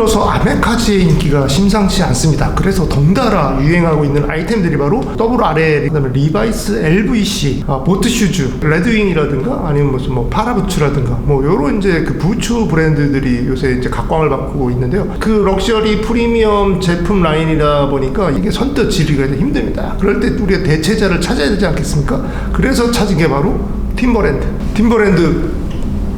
들어서 아메카지의 인기가 심상치 않습니다. 그래서 덩달아 유행하고 있는 아이템들이 바로 더블 RL, 그다음에 리바이스 LVC, 아, 보트 슈즈, 레드윙이라든가 아니면 무슨 뭐 파라부츠라든가 뭐 요런 이제 그 부츠 브랜드들이 요새 이제 각광을 받고 있는데요. 그 럭셔리 프리미엄 제품 라인이다 보니까 이게 선뜻 지르기가 좀 힘듭니다. 그럴 때 우리가 대체자를 찾아야 되지 않겠습니까? 그래서 찾은 게 바로 팀버랜드. 팀버랜드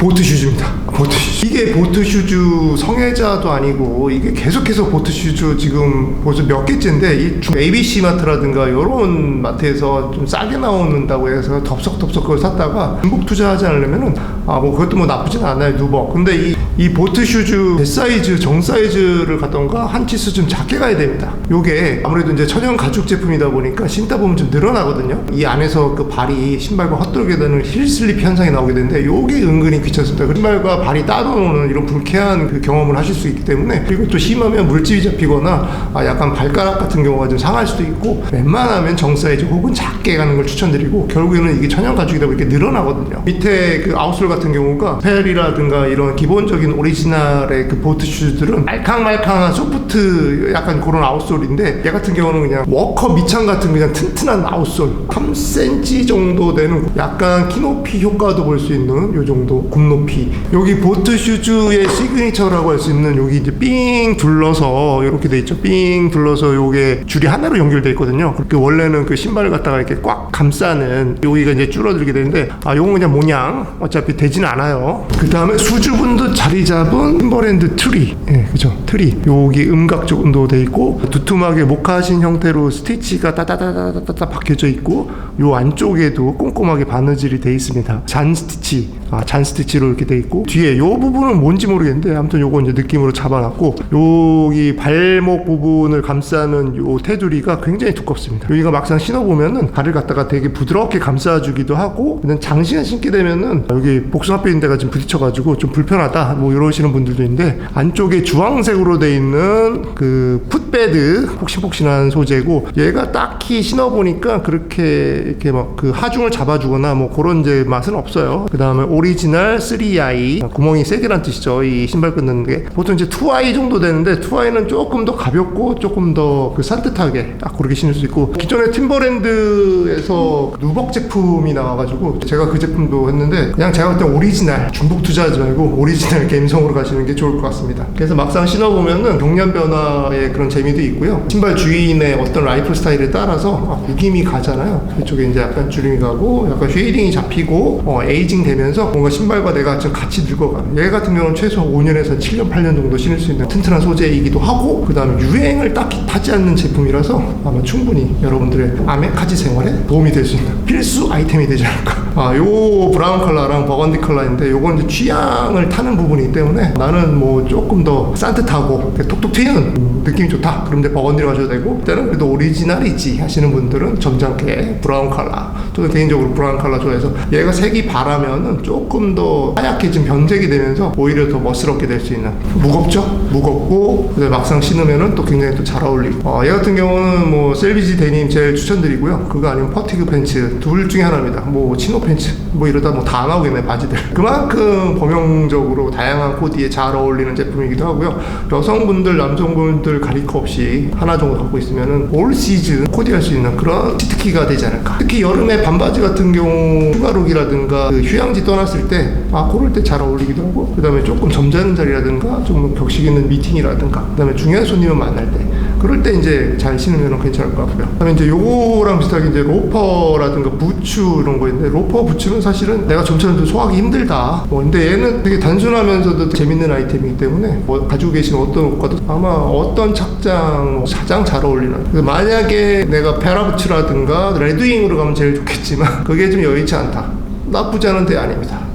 보트 슈즈입니다. 보트 슈즈. 이게 보트 슈즈 성애자도 아니고 이게 계속해서 보트 슈즈 지금 벌써 몇 개째인데 이 중- ABC 마트라든가 이런 마트에서 좀 싸게 나오는다고 해서 덥석덥석 그걸 샀다가 중복 투자하지 않으려면은 아 뭐 그것도 뭐 나쁘진 않아요 누벅. 근데 이, 이 보트 슈즈 대 사이즈 정 사이즈를 갖던가 한 치수 좀 작게 가야 됩니다. 요게 아무래도 이제 천연 가죽 제품이다 보니까 신다 보면 좀 늘어나거든요. 이 안에서 그 발이 신발과 헛돌게 되는 힐 슬립 현상이 나오게 되는데 요게 은근히 귀찮 그 신발과 발이 따로노는 이런 불쾌한 그 경험을 하실 수 있기 때문에 그리고 또 심하면 물집이 잡히거나 아 약간 발가락 같은 경우가 좀 상할 수도 있고 웬만하면 정 사이즈 혹은 작게 가는 걸 추천드리고 결국에는 이게 천연 가죽이다 보니까 늘어나거든요. 밑에 그 아웃솔 같은 경우가 펠이라든가 이런 기본적인 오리지널의 그 보트 슈즈들은 말캉말캉한 소프트 약간 그런 아웃솔인데 얘 같은 경우는 그냥 워커 밑창 같은 그냥 튼튼한 아웃솔 3cm 정도 되는 약간 키높이 효과도 볼 수 있는 요 정도 굽높이. 여기 보트 슈즈의 시그니처라고 할 수 있는 여기 이제 삥 둘러서 이렇게 돼 있죠. 삥 둘러서 요게 줄이 하나로 연결돼 있거든요. 그렇게 원래는 그 신발을 갖다가 이렇게 꽉 감싸는 여기가 이제 줄어들게 되는데 아 요건 그냥 모양 어차피 되지는 않아요. 그 다음에 수줍은듯 자리 잡은 팀버랜드 트리. 예 그죠. 트리. 여기 음각 정도 돼 있고 두툼하게 목화신 형태로 스티치가 따다다다다다 박혀져 있고 요 안쪽에도 꼼꼼하게 바느질이 돼 있습니다. 잔 스티치. 아, 잔 스티치 로 이렇게 돼 있고 뒤에 요 부분은 뭔지 모르겠는데 아무튼 요거 이제 느낌으로 잡아놨고 여기 발목 부분을 감싸는 요 테두리가 굉장히 두껍습니다. 여기가 막상 신어보면은 발을 갖다가 되게 부드럽게 감싸주기도 하고 근데 장시간 신게 되면은 여기 복숭아뼈 있는 데가 좀 부딪혀가지고 좀 불편하다 뭐 이러시는 분들도 있는데 안쪽에 주황색으로 돼 있는 그 풋베드 폭신폭신한 소재고 얘가 딱히 신어보니까 그렇게 이렇게 막 그 하중을 잡아주거나 뭐 그런 이제 맛은 없어요. 그 다음에 오리지널 3i 구멍이 세게란 뜻이죠 이 신발 끊는 게 보통 이제 2i 정도 되는데 2i는 조금 더 가볍고 조금 더 그 산뜻하게 딱 그렇게 신을 수 있고 기존에 팀버랜드에서 누벅 제품이 나와가지고 제가 그 제품도 했는데 그냥 제가 볼때 오리지널 중복 투자하지 말고 오리지널 감성으로 가시는 게 좋을 것 같습니다 그래서 막상 신어보면은 경련 변화의 그런 재미도 있고요 신발 주인의 어떤 라이프 스타일에 따라서 아, 구김이 가잖아요 이쪽에 이제 약간 주름이 가고 약간 쉐이딩이 잡히고 어, 에이징 되면서 뭔가 신발 과 내가 좀 같이 늙어가 얘 같은 경우는 최소 5년에서 7년 8년 정도 신을 수 있는 튼튼한 소재이기도 하고 그 다음에 유행을 딱히 타지 않는 제품이라서 아마 충분히 여러분들의 아메카지 생활에 도움이 될 수 있는 필수 아이템이 되지 않을까. 아, 요 브라운 컬러랑 버건디 컬러인데 요건 이제 취향을 타는 부분이기 때문에 나는 뭐 조금 더 산뜻하고 톡톡 튀는 음, 느낌이 좋다. 이제 버건디로 가셔도 되고 때는 그래도 오리지널이지 하시는 분들은 점잖게 브라운 컬러 저는 개인적으로 브라운 컬러 좋아해서 얘가 색이 바라면은 조금 더 하얗게 좀 변색이 되면서 오히려 더 멋스럽게 될 수 있는. 무겁죠? 무겁고 막상 신으면은 또 굉장히 또 잘 어울리고 어, 얘 같은 경우는 뭐 셀비지 데님 제일 추천드리고요. 그거 아니면 퍼티그 팬츠 둘 중에 하나입니다. 뭐 치노 팬츠 뭐 이러다 뭐 다 나오겠네 바지들. 그만큼 범용적으로 다양한 코디에 잘 어울리는 제품이기도 하고요. 여성분들 남성분들 가릴 거 없이 하나 정도 갖고 있으면은 올 시즌 코디할 수 있는 그런 치트키가 되지 않을까. 특히 여름에 반바지 같은 경우 휴가룩이라든가 그 휴양지 떠났을 때 아 그럴 때 잘 어울리기도 하고 그 다음에 조금 점잖은 자리라든가 좀 격식 있는 미팅이라든가 그 다음에 중요한 손님을 만날 때 그럴 때 이제 잘 신으면 괜찮을 것 같고요. 그다음에 이제 요거랑 비슷하게 이제 로퍼라든가 부츠 이런 거 있는데 로퍼 부츠는 사실은 내가 좀처럼 좀 소화하기 힘들다. 뭐 근데 얘는 되게 단순하면서도 재밌는 아이템이기 때문에 뭐 가지고 계신 어떤 옷과도 아마 어떤 착장 뭐 가장 잘 어울리는. 그래서 만약에 내가 페라부츠라든가 레드윙으로 가면 제일 좋겠지만 그게 좀 여의치 않다. 나쁘지 않은 데 아닙니다.